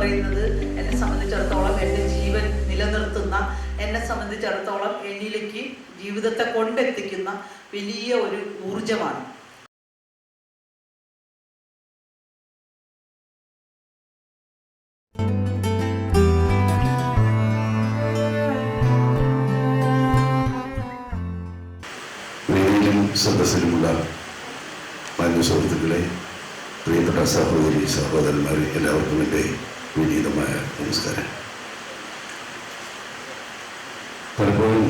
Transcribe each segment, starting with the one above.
പറയുന്നത് എന്നെ സംബന്ധിച്ചിടത്തോളം എന്റെ ജീവൻ നിലനിർത്തുന്ന എന്നെ സംബന്ധിച്ചിടത്തോളം എന്നിലേക്ക് ജീവിതത്തെ കൊണ്ടെത്തിക്കുന്ന വലിയ ഒരു ഊർജമാണ് സദസ്സിലുമുള്ള മാന്യ സുഹൃത്തുക്കളെ പ്രിയപ്പെട്ട സഹോദരി സഹോദരന്മാരെ എല്ലാവർക്കും എന്റെ വിനീതമായ നമസ്കാരം പലപ്പോഴും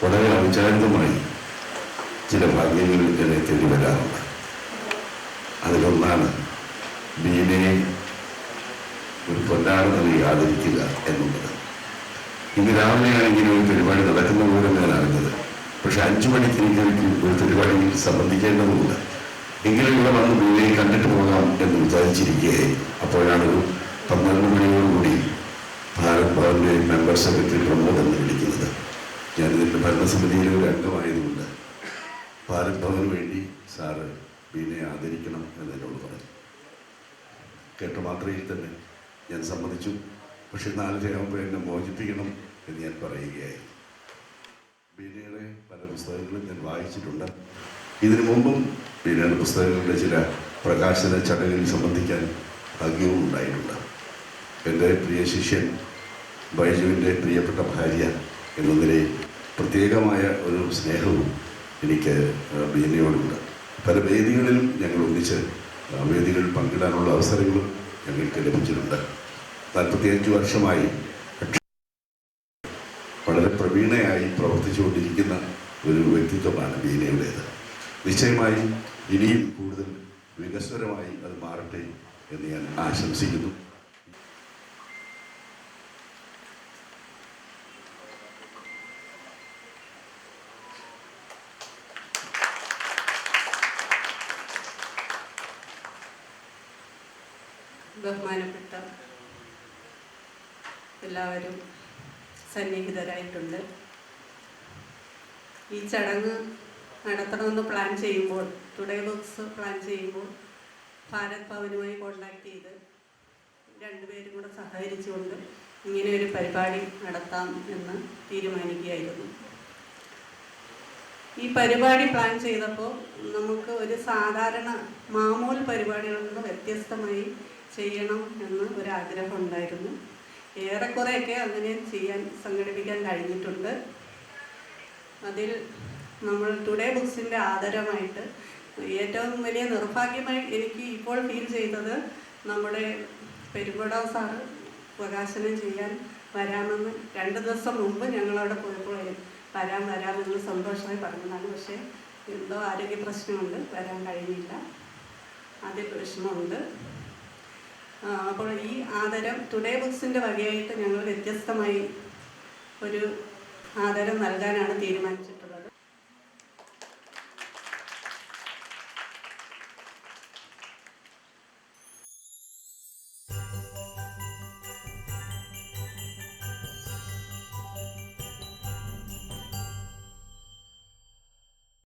വളരെ അവിചാരിതമായി ചില ഭാഗ്യങ്ങൾ എന്നെ തേടി വരാറുണ്ട്. അതിലൊന്നാണ് ബീനയെ ഒരു പൊന്നാട് നൽകി ആദരിക്കുക എന്നുള്ളത്. ഇന്ന് രാവിലെയാണ് ഇങ്ങനെ ഒരു പരിപാടി നടക്കുന്ന പോലും ഞാൻ അറിഞ്ഞത്. പക്ഷെ അഞ്ചു മണിക്ക് എനിക്ക് ഒരു പരിപാടിയിൽ സംബന്ധിക്കേണ്ടതുണ്ട് എങ്കിലും ഇവിടെ വന്ന് ബീനയെ കണ്ടിട്ട് പോകാം എന്ന് വിചാരിച്ചിരിക്കുകയായി അപ്പോഴാണ് പന്ത്രണ്ട് മണിയോടുകൂടി ഭാരത് ഭവന്റെ മെമ്പർ സെക്രട്ടറി പ്രമോദ് എന്ന് വിളിക്കുന്നത് ഞാൻ ഇതിന്റെ ഭരണസമിതിയിലെ ഒരു അംഗമായതുകൊണ്ട് ഭാരത് ഭവന് വേണ്ടി സാറ് ബീനയെ ആദരിക്കണം എന്ന് എന്നോട് പറഞ്ഞു. കേട്ട മാത്രയിൽ തന്നെ ഞാൻ സമ്മതിച്ചു. പക്ഷെ നാലരയാകുമ്പോൾ എന്നെ മോചിപ്പിക്കണം എന്ന് ഞാൻ പറയുകയായിരുന്നു. ബീനയുടെ പല പുസ്തകങ്ങളും ഞാൻ വായിച്ചിട്ടുണ്ട്. ഇതിനു മുമ്പും ബീനയുടെ പുസ്തകങ്ങളുടെ ചില പ്രകാശന ചടങ്ങിൽ സംബന്ധിക്കാൻ ഭാഗ്യവും ഉണ്ടായിട്ടുണ്ട്. എന്റെ പ്രിയ ശിഷ്യൻ ബൈജുവിന്റെ പ്രിയപ്പെട്ട ഭാര്യ എന്ന നിലയിൽ പ്രത്യേകമായ ഒരു സ്നേഹവും എനിക്ക് ബീനയോടുണ്ട് പല വേദികളിലും ഞങ്ങൾ ഒന്നിച്ച് വേദികളിൽ പങ്കിടാനുള്ള അവസരങ്ങളും ഞങ്ങൾക്ക് ലഭിച്ചിട്ടുണ്ട്. നാൽപ്പത്തിയഞ്ച് വർഷമായി വളരെ പ്രവീണയായി പ്രവർത്തിച്ചുകൊണ്ടിരിക്കുന്ന ഒരു വ്യക്തിത്വമാണ് ബീനയുടേത്. നിശ്ചയമായും ഇനിയും കൂടുതൽ വികസ്വരമായി അത് മാറട്ടെ എന്ന് ഞാൻ ആശംസിക്കുന്നു. ബഹുമാനപ്പെട്ട എല്ലാവരും സന്നിഹിതരായിട്ടുണ്ട്. ഈ ചടങ്ങ് നടത്തണമെന്ന് പ്ലാൻ ചെയ്യുമ്പോൾ ടുഡേ ബുക്സ് പ്ലാൻ ചെയ്യുമ്പോൾ ഭാരത് ഭവനുമായി കോണ്ടാക്ട് ചെയ്ത് രണ്ടുപേരും കൂടെ സഹകരിച്ചുകൊണ്ട് ഇങ്ങനെ ഒരു പരിപാടി നടത്താം എന്ന് തീരുമാനിക്കുകയായിരുന്നു. ഈ പരിപാടി പ്ലാൻ ചെയ്തപ്പോൾ നമുക്ക് ഒരു സാധാരണ മാമൂൽ പരിപാടികളിൽ നിന്ന് വ്യത്യസ്തമായി ചെയ്യണം എന്ന് ഒരാഗ്രഹം ഉണ്ടായിരുന്നു ഏറെക്കുറെയൊക്കെ അങ്ങനെ ചെയ്യാൻ സംഘടിപ്പിക്കാൻ കഴിഞ്ഞിട്ടുണ്ട്. അതിൽ നമ്മൾ ടുഡേ ബുക്സിന്റെ ആദരമായിട്ട് ഏറ്റവും വലിയ നിർഭാഗ്യമായി എനിക്ക് ഇപ്പോൾ ഫീൽ ചെയ്തത് നമ്മുടെ പെരുമ്പട സാറ് പ്രകാശനം ചെയ്യാൻ വരാമെന്ന് രണ്ട് ദിവസം മുമ്പ് ഞങ്ങളവിടെ പോയപ്പോൾ വരാൻ വരാമെന്ന് സന്തോഷമായി പറഞ്ഞതാണ്. പക്ഷേ എന്തോ ആരോഗ്യ പ്രശ്നമുണ്ട് വരാൻ കഴിഞ്ഞില്ല. വിഷമമുണ്ട് ആ, അപ്പോൾ ഈ ആദരം ടുഡേ ബുക്സിന്റെ വകയായിട്ട് ഞങ്ങൾ വ്യത്യസ്തമായി ഒരു ആദരം നൽകാനാണ് തീരുമാനിച്ചത്.